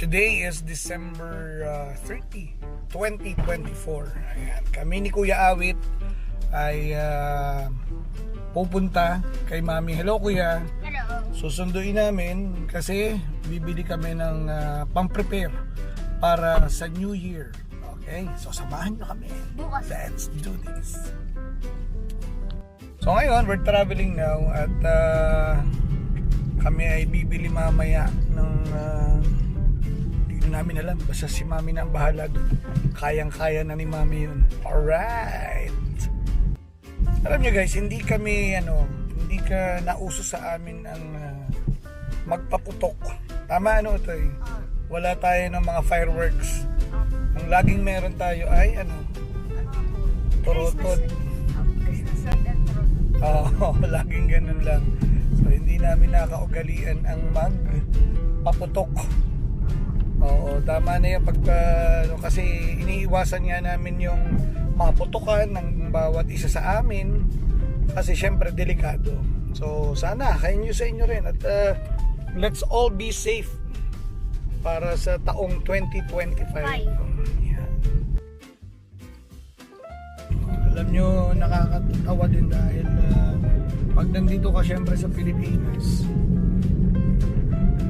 Today is December uh, 30, 2024. Ayan. Kami ni Kuya Awit ay uh, pupunta kay Mami. Hello Kuya. Hello. Susunduin namin kasi bibili kami ng uh, pang-prepare para sa New Year. Okay? So samahan nyo kami. Bukas. Let's do this. So ngayon, we're traveling now at uh, kami ay bibili mamaya ng uh, hindi na namin alam. Basta si Mami na ang bahala. Kayang-kaya na ni Mami yun. Alright! Alam nyo guys, hindi kami ano, hindi ka nauso sa amin ang uh, magpaputok. Tama ano ito eh. Wala tayo ng mga fireworks. Ang laging meron tayo ay ano? Turutod. Oo, laging ganun lang. So, hindi namin nakaugalian ang magpaputok. Oo, tama na yan pagka, ano, kasi iniiwasan nga namin yung maputukan ng bawat isa sa amin kasi syempre delikado. So, sana kayo nyo sa inyo rin at uh, let's all be safe para sa taong 2025. Bye. Yan. Alam nyo, nakakatawa din dahil uh, pag nandito ka syempre sa Pilipinas,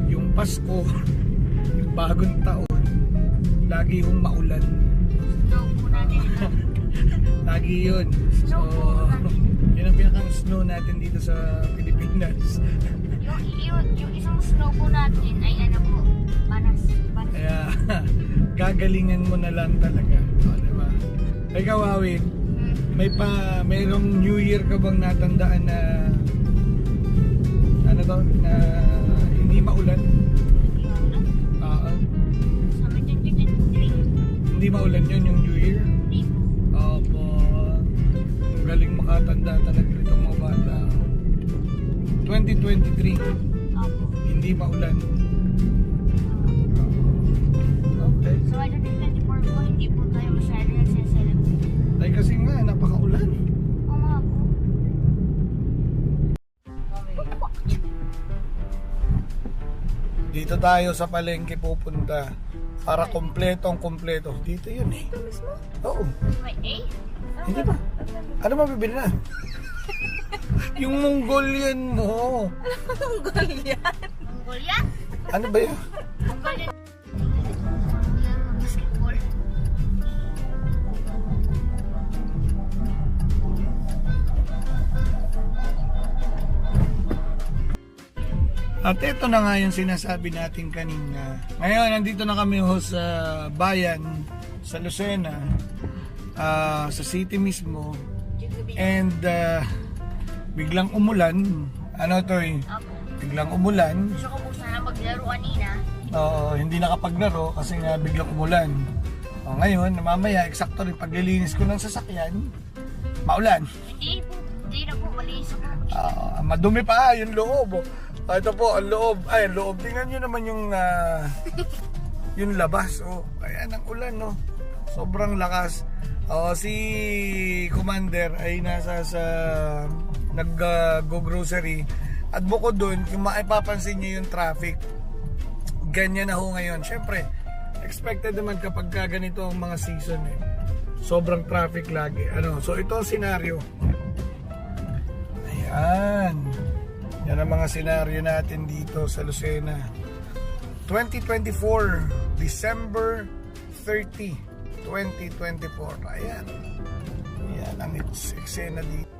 yung Pasko, yung bagong taon, lagi yung maulan. Snow po natin. Lagi yun. So, yun ang pinakang snow natin dito sa Pilipinas. yung, yung, yung isang snow po natin ay ano po, panas. panas. Kaya, gagalingan mo na lang talaga. O, diba? Ikaw, Awit, Hmm. may pa, mayroong New Year ka bang natandaan na ano to, na hindi maulan? Hindi maulan yun yung New Year? Opo. Ang galing makatanda talaga itong mga bata. 2023, Opo. hindi maulan. Okay. So, I don't think 24 po, hindi po tayo masyado nagsasalamin. Ay kasi nga, napakaulan. Oo nga po. Dito tayo sa palengke pupunta para kompletong kompleto. Dito yun eh. Ito mismo? Oo. May A? Hindi ba? Ano mabibili na? yung Mongolian mo. Mongolia? Ano ba yun? Mongolia. At ito na nga yung sinasabi natin kanina. Ngayon, nandito na kami ho sa bayan, sa Lucena, ah, sa city mismo. And ah, biglang umulan. Ano to eh? Biglang umulan. Gusto ko po sana maglaro kanina. Oo, hindi nakapaglaro kasi nga biglang umulan. O, ngayon, mamaya, eksakto rin paglilinis ko ng sasakyan, maulan. Hindi po, hindi na po, malinis ako. Ah, madumi pa yung loob. oh. Ah, ito po, ang loob. Ay, ang loob. Tingnan nyo naman yung ah, yung labas. Oh, ayan ang ulan, no. Sobrang lakas. Oh, si Commander ay nasa sa nag-go grocery. At bukod doon, yung maipapansin nyo yung traffic. Ganyan na ho ngayon. Siyempre, expected naman kapag ka ganito ang mga season eh. Sobrang traffic lagi. Ano, so ito ang senaryo. Ayan. Yan ang mga senaryo natin dito sa Lucena. 2024, December 30, 2024. Ayan. Ayan ang eksena dito.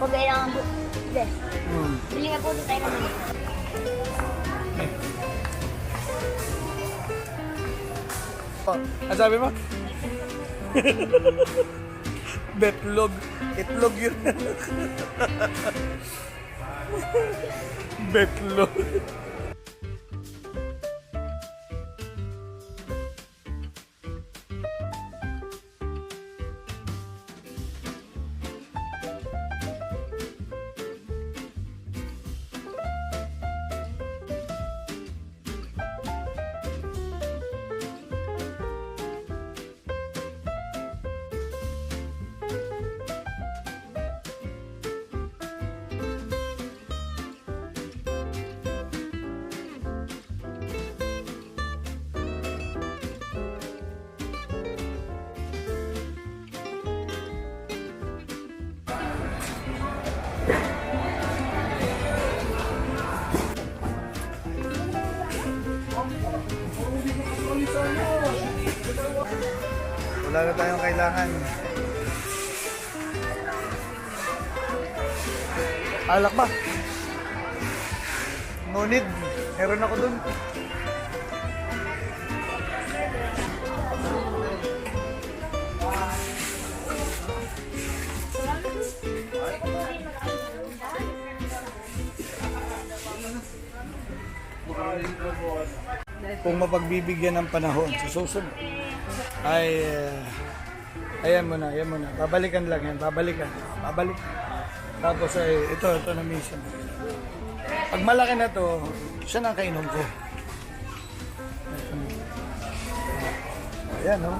Pagkailangan po. Hindi. Hmm. Bili nga po doon tayo ng mga. Oh, ang sabi mo? Betlog. Itlog yun. Betlog. Wala na tayong kailangan. Alak ba? No need. Meron ako dun. Kung mapagbibigyan ng panahon susunod, ay uh, ayan mo na, ayan mo na. Babalikan lang yan, babalikan. Babalik. Tapos ay ito, ito na mission. Pag malaki na to, siya na ang kainom ko. Ayan, no?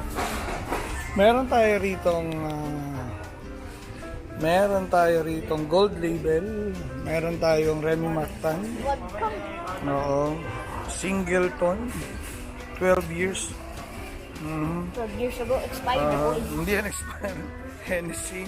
Meron tayo ritong ah, meron tayo ritong gold label. Meron tayong Remy Martin. Oo. Singleton. 12 years. Mhm. 12 years ago, expired na po. Ah, hindi yan expired. Hennessy.